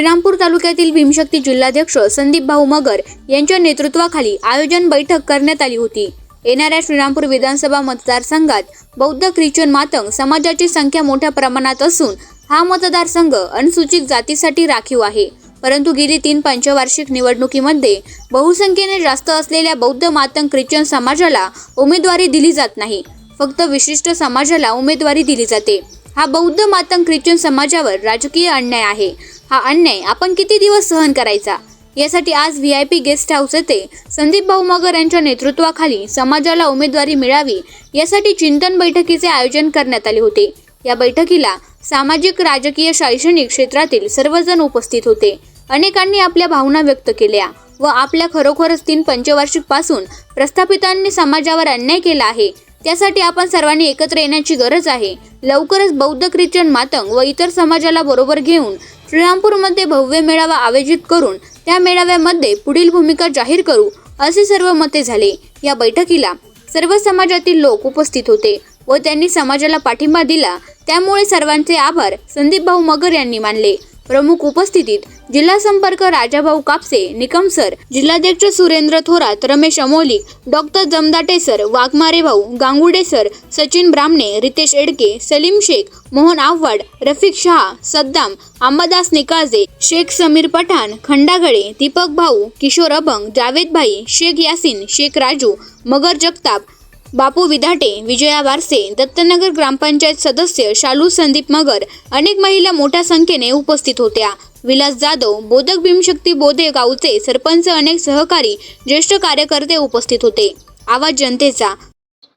श्रीरामपूर तालुक्यातील भीमशक्ती जिल्हाध्यक्ष संदीप भाऊ मगर यांच्या नेतृत्वाखाली आयोजन बैठक करण्यात आली होती. येणाऱ्या श्रीरामपूर विधानसभा मतदारसंघात बौद्ध ख्रिश्चन मातंग समाजाची संख्या मोठ्या प्रमाणात असून हा मतदारसंघ अनुसूचित जातीसाठी राखीव आहे. परंतु गेली तीन पंचवार्षिक निवडणुकीमध्ये बहुसंख्येने जास्त असलेल्या बौद्ध मातंग ख्रिश्चन समाजाला उमेदवारी दिली जात नाही. फक्त विशिष्ट समाजाला उमेदवारी दिली जाते. हा बौद्ध मातंग ख्रिश्चन समाजावर राजकीय अन्याय आहे. हा अन्याय आपण किती दिवस सहन करायचा? यासाठी आज V I P guest house येथे संदीप भाऊ मगर यांच्या नेतृत्वाखाली समाजाला उमेदवारी मिळावी यासाठी चिंतन बैठकीचे आयोजन करण्यात आले होते. या बैठकीला सामाजिक राजकीय शैक्षणिक क्षेत्रातील सर्वजण उपस्थित होते. अनेकांनी आपल्या भावना व्यक्त केल्या व आपल्या खरोखरच तीन पंचवार्षिकपासून प्रस्थापितांनी समाजावर अन्याय केला आहे. त्यासाठी आपण सर्वांनी एकत्र येण्याची गरज आहे. लवकरच बौद्ध ख्रिश्चन मातंग व इतर समाजाला बरोबर घेऊन श्रीरामपूरमध्ये भव्य मेळावा आयोजित करून त्या मेळाव्यामध्ये पुढील भूमिका जाहीर करू असे सर्व मते झाले. या बैठकीला सर्व समाजातील लोक उपस्थित होते व त्यांनी समाजाला पाठिंबा दिला. त्यामुळे सर्वांचे आभार संदीप भाऊ मगर यांनी मानले. प्रमुख उपस्थितीत जिल्हा संपर्क राजाभाऊ कापसे निकम सर जिल्हाध्यक्ष Surendra Thorat Ramesh Amoli doctor Jamdate sir Waghmare Bhau Gangude sir Sachin ब्राह्मणे रितेश एडके सलीम शेख मोहन आव्हाड रफिक शहा सद्दाम अंबादास निकाळजे शेख समीर पठाण खंडागळे दीपक भाऊ किशोर अभंग जावेद भाई शेख यासिन शेख राजू मगर जगताप बापू विधाटे विजया वारसे दत्तनगर ग्रामपंचायत सदस्य शालू संदीप मगर अनेक महिला मोठ्या संख्येने उपस्थित होत्या. विलास जाधव बोधक भीमशक्ती बोधे गावचे सरपंच अनेक सहकारी ज्येष्ठ कार्यकर्ते उपस्थित होते. आवाज जनतेचा.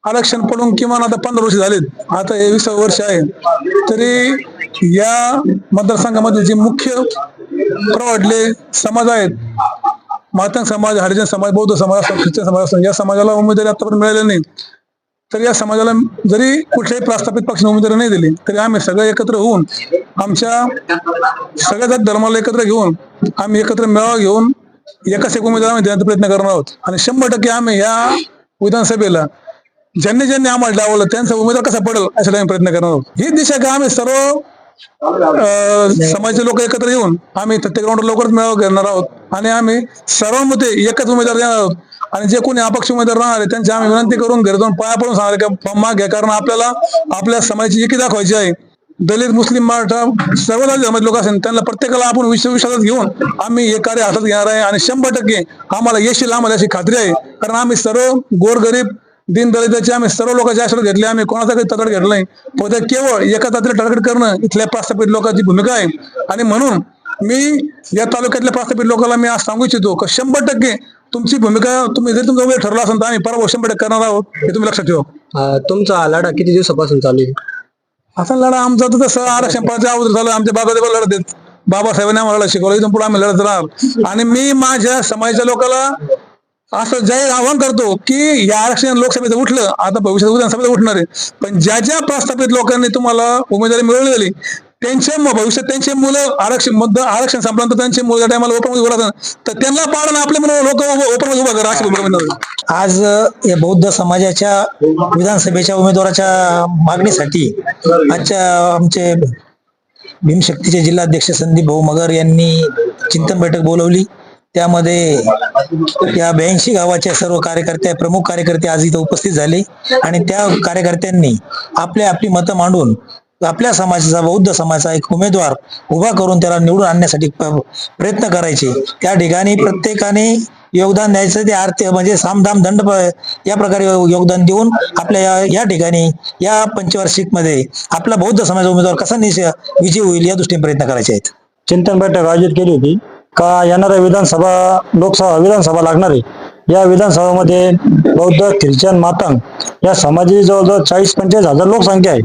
आरक्षण पडून किमान आता पंधरा वर्ष झालेत. आता हे वीस वर्ष आहे. तरी या मतदारसंघामध्ये जे मुख्य प्रवाडले समाज आहेत मातंग समाज हरिजन समाज बौद्ध समाज असो ख्रिश्चन समाज असो या समाजाला उमेदवारी आतापर्यंत मिळाले नाही. तर या समाजाला जरी कुठल्याही प्रस्थापित पक्षाने उमेदवारी नाही दिली तरी आम्ही सगळे एकत्र होऊन आमच्या सगळ्या जात धर्माला एकत्र घेऊन आम्ही एकत्र मेळावा घेऊन एकाच एक उमेदवार आम्ही देण्याचा प्रयत्न करणार आहोत. आणि शंभर टक्के आम्ही या विधानसभेला ज्यांनी ज्यांनी आम्हाला डावलं त्यांचा उमेदवार कसा पडेल यासाठी आम्ही प्रयत्न करणार आहोत. ही दिशा का आम्ही सर्व समाजचे समाजाचे लोक एकत्र येऊन आम्ही प्रत्येक ग्राउंड लवकरच मेळावा घेणार आहोत. आणि आम्ही सर्वांमध्ये एकच उमेदवार देणार आहोत. आणि जे कोणी अपक्ष उमेदवार राहणार आहे त्यांची आम्ही विनंती करून घरी जाऊन पाया पडून सांगणार की फॉर्म माग घ्या. कारण आपल्याला आपल्या समाजाची एकी दाखवायची आहे. दलित मुस्लिम मराठा सर्व जाती धर्माचे लोक असेल त्यांना प्रत्येकाला आपण विश्व विश्वासात घेऊन आम्ही हे कार्य हातात घेणार आहे. आणि शंभर टक्के आम्हाला यश लांब आम्हाला अशी खात्री आहे. कारण आम्ही सर्व गोरगरीब दिन दलिताचे आम्ही सर्व लोकांचे आशीर्वाद घेतले. आम्ही कोणाचा काही तडड घेतला नाही. फक्त केवळ एका जातीला टार्गेट करणं इथल्या प्रस्थापित लोकांची भूमिका आहे. आणि म्हणून मी या तालुक्यातल्या प्रस्थापित लोकांना मी आज सांगू इच्छितो की शंभर टक्के तुमची भूमिका तुम्ही जर तुमचा वेळ ठरला असेल तर आम्ही परवा शंभर टक्के करणार आहोत हे तुम्ही लक्षात ठेवा. अं, तुमचा लढा किती दिवसापासून चालू आहे? असा लढा आमचा तर तसं आरक्षण पदाच्या अगोदर झालं आमच्या बाबा लढत आहेत. बाबासाहेबांनी आम्हाला शिकवलं. इथून पुढे आम्ही लढत राहणार. आणि मी माझ्या समाजाच्या लोकांना असं जाहीर आवाहन करतो की या आरक्षण लोकसभेचं उठलं आता भविष्यात विधानसभेत उठणार आहे. पण ज्या ज्या प्रस्थापित लोकांनी तुम्हाला उमेदवारी मिळवली झाली त्यांच्या भविष्यात त्यांचे मुलं आरक्षण मुद्दा आरक्षण संपल्यानंतर त्यांचे मुलं त्या टायमाला ओपन उभं राहतात तर त्यांना पाडणं आपले मुलं लोक ओपन उभं करा अशी भूमिका आज या बौद्ध समाजाच्या विधानसभेच्या उमेदवाराच्या मागणीसाठी आजच्या आमचे भीमशक्तीचे जिल्हाध्यक्ष संदीप भाऊ मगर यांनी चिंतन बैठक बोलवली. त्यामध्ये या ब्याऐंशी गावाच्या सर्व कार्यकर्ते प्रमुख कार्यकर्ते आज इथं उपस्थित झाले आणि त्या कार्यकर्त्यांनी आपल्या आपली मतं मांडून आपल्या समाजाचा बौद्ध समाजाचा एक उमेदवार उभा करून त्याला निवडून आणण्यासाठी प्रयत्न करायचे. त्या ठिकाणी प्रत्येकाने योगदान द्यायचं ते आर्थिक म्हणजे सामधाम दंड या प्रकारे योगदान देऊन आपल्या या- या ठिकाणी या पंचवार्षिकमध्ये आपला बौद्ध समाज उमेदवार कसा निश विजय होईल या दृष्टीने प्रयत्न करायचे आहेत. चिंतन बैठक आयोजित केली होती. का येणाऱ्या विधानसभा लोकसभा विधानसभा लागणार आहे? या विधानसभामध्ये बौद्ध ख्रिश्चन मातंग या समाजाची जवळजवळ चाळीस पंचेचाळीस हजार लोकसंख्या आहे.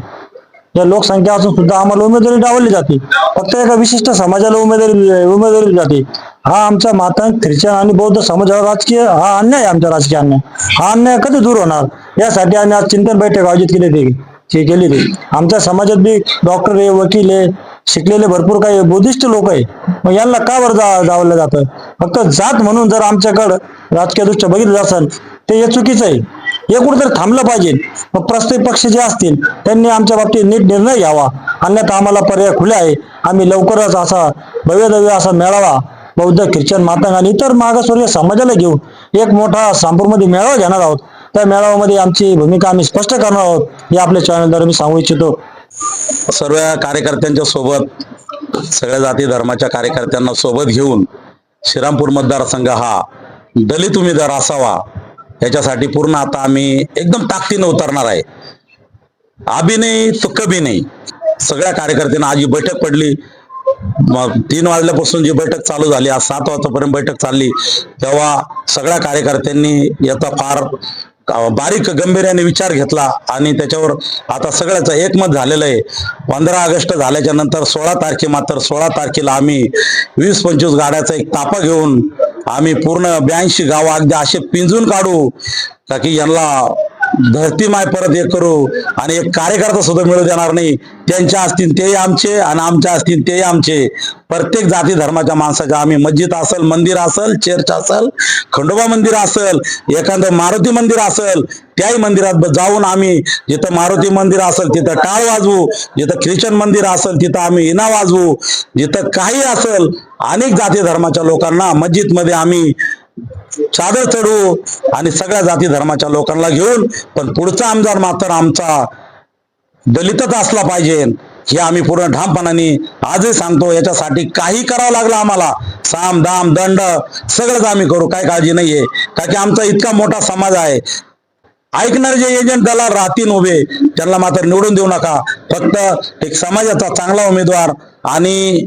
या लोकसंख्या असून सुद्धा आम्हाला उमेदवारी डावली जाते. फक्त एका विशिष्ट समाजाला उमेदवारी उमेदवारी जाते. हा आमचा मातंग ख्रिश्चन आणि बौद्ध समाजावर राजकीय हा अन्याय आहे आमचा राजकीय अन्याय. हा अन्याय कधी दूर होणार? यासाठी आम्ही आज चिंतन बैठक आयोजित केली होती. केली होती. आमच्या समाजात बी डॉक्टर आहे वकील आहे शिकलेले भरपूर काही बुद्धिस्ट लोक आहे. मग यांना का बरं जा डावलं जातं? फक्त जात म्हणून जर आमच्याकडं राजकीय दृष्ट्या बघितलं असेल ते हे चुकीचं आहे. हे कुठेतरी थांबलं पाहिजे. मग प्रत्येक पक्ष जे असतील त्यांनी आमच्या बाबतीत नीट निर्णय घ्यावा. अन्यथा आम्हाला पर्याय खुले आहे. आम्ही लवकरच असा भव्यदव्य असा मेळावा बौद्ध ख्रिश्चन मातंग आणि इतर मागासवर्गीय समाजाला घेऊन एक मोठा सांपूरमध्ये मेळावा घेणार आहोत. त्या मेळाव्यामध्ये आमची भूमिका आम्ही स्पष्ट करणार आहोत हे आपल्या चॅनलद्वारे मी सांगू इच्छितो. सर्व कार्यकर्त्यांच्या सोबत सगळ्या जाती धर्माच्या कार्यकर्त्यांना सोबत घेऊन श्रीरामपूर मतदारसंघ हा दलित उमेदवार असावा. याच्यासाठी पूर्ण आता आम्ही एकदम ताकदीनं उतरणार आहे. आबी नाही तो कभी नाही. सगळ्या कार्यकर्त्यांना आज ही बैठक पडली. मग तीन वाजल्यापासून जी बैठक चालू झाली आज सात वाजतापर्यंत बैठक चालली. तेव्हा सगळ्या कार्यकर्त्यांनी याचा फार बारीक गंभीर्याने विचार घेतला आणि त्याच्यावर आता सगळ्याचं एकमत झालेलं आहे. पंधरा ऑगस्ट झाल्याच्यानंतर सोळा तारखे मात्र सोळा तारखेला आम्ही वीस पंचवीस गाड्याचा एक तापा घेऊन आम्ही पूर्ण ब्याऐंशी गावं अगदी असे पिंजून काढू का की यांना धरती माय परत हे करू आणि एक कार्यकर्ता सुद्धा मिळू देणार नाही. त्यांच्या असतील तेही आमचे आणि आमच्या असतील तेही आमचे. प्रत्येक जाती धर्माच्या माणसाच्या आम्ही मस्जिद असेल मंदिर असेल चर्च असेल खंडोबा मंदिर असेल एखादं मारुती मंदिर असेल त्याही मंदिरात जाऊन आम्ही जिथं मारुती मंदिर असेल तिथं टाळ वाजवू. जिथं ख्रिश्चन मंदिर असेल तिथं आम्ही इना वाजवू. जिथं काही असेल अनेक जाती धर्माच्या लोकांना मस्जिदमध्ये आम्ही चादर चढवू आणि सगळ्या जाती धर्माच्या लोकांना घेऊन पण पुढचा आमदार मात्र आमचा दलितच असला पाहिजे हे आम्ही पूर्ण ठामपणाने आजही सांगतो याच्यासाठी काही करावं लागलं आम्हाला. साम दाम दंड सगळंच आम्ही करू काय काळजी नाहीये. का की आमचा इतका मोठा समाज आहे. ऐकणारे जे एजंट दलाल राहतील उभे त्यांना मात्र निवडून देऊ नका. फक्त एक समाजाचा चांगला उमेदवार आणि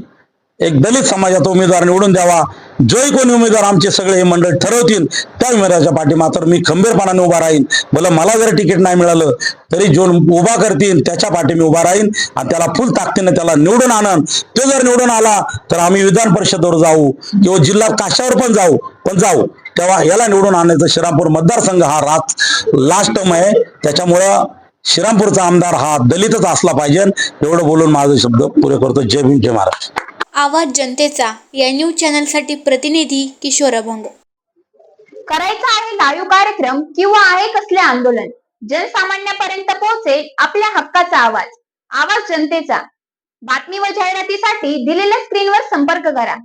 एक दलित समाजाचा उमेदवार निवडून द्यावा. जोही कोणी उमेदवार आमचे सगळे हे मंडळ ठरवतील त्या उमेदवाराच्या पाठी मात्र मी खंबीरपणाने उभा राहीन. भलं मला जर तिकीट नाही मिळालं तरी जो उभा करतील त्याच्या पाठी मी उभा राहीन आणि त्याला फुल ताकदीने त्याला निवडून आणन. तो जर निवडून आला तर आम्ही विधान परिषदवर जाऊ किंवा जिल्हा काशावर पण जाऊ पण जाऊ. तेव्हा याला निवडून आणायचं श्रीरामपूर मतदारसंघ हा रात लास्ट टर्म आहे. त्याच्यामुळं श्रीरामपूरचा आमदार हा दलितच असला पाहिजे. एवढं बोलून माझे शब्द पुरे करतो. जय भीम जय महाराष्ट्र. आवाज जनतेचा या न्यूज चॅनलसाठी प्रतिनिधी किशोर अभंग. करायचा आहे लाईव्ह कार्यक्रम किंवा आहे कसले आंदोलन? जनसामान्यापर्यंत पोहोचेल आपल्या हक्काचा आवाज. आवाज जनतेचा. बातमी व जाहिरातीसाठी दिलेल्या स्क्रीनवर संपर्क करा.